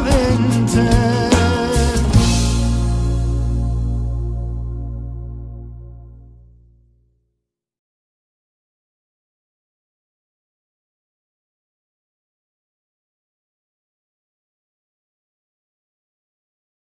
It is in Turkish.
vente